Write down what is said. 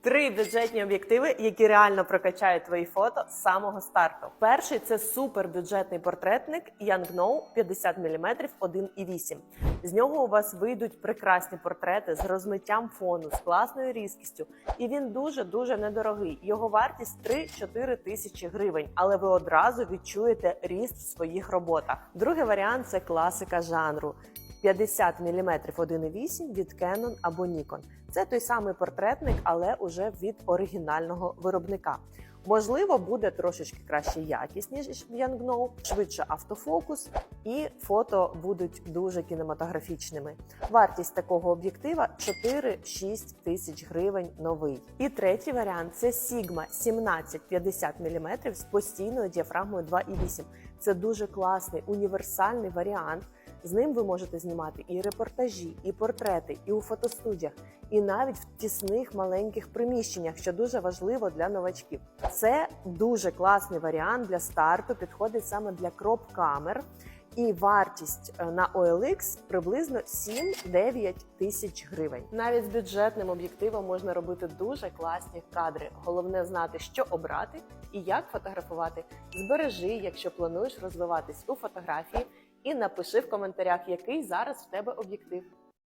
Три бюджетні об'єктиви, які реально прокачають твої фото з самого старту. Перший це супербюджетний портретник Yangno 50 мм 1,8. З нього у вас вийдуть прекрасні портрети з розмиттям фону, з класною різкістю. І він дуже дуже недорогий. Його вартість 3-4 тисячі гривень, але ви одразу відчуєте ріст в своїх роботах. Другий варіант це класика жанру. 50 мм 1,8 від Canon або Nikon. Це той самий портретник, але уже від оригінального виробника. Можливо, буде трошечки краще якість, ніж в швидше автофокус, і фото будуть дуже кінематографічними. Вартість такого об'єктива 4-6 тисяч гривень новий. І третій варіант це Sigma 1750 мм з постійною діафрагмою 2,8. Це дуже класний універсальний варіант. З ним ви можете знімати і репортажі, і портрети, і у фотостудіях, і навіть в тісних маленьких приміщеннях, що дуже важливо для новачків. Це дуже класний варіант для старту, підходить саме для кроп-камер. І вартість е, на OLX приблизно 7-9 тисяч гривень. Навіть з бюджетним об'єктивом можна робити дуже класні кадри. Головне знати, що обрати і як фотографувати. Збережи, якщо плануєш розвиватись у фотографії, і напиши в коментарях, який зараз в тебе об'єктив.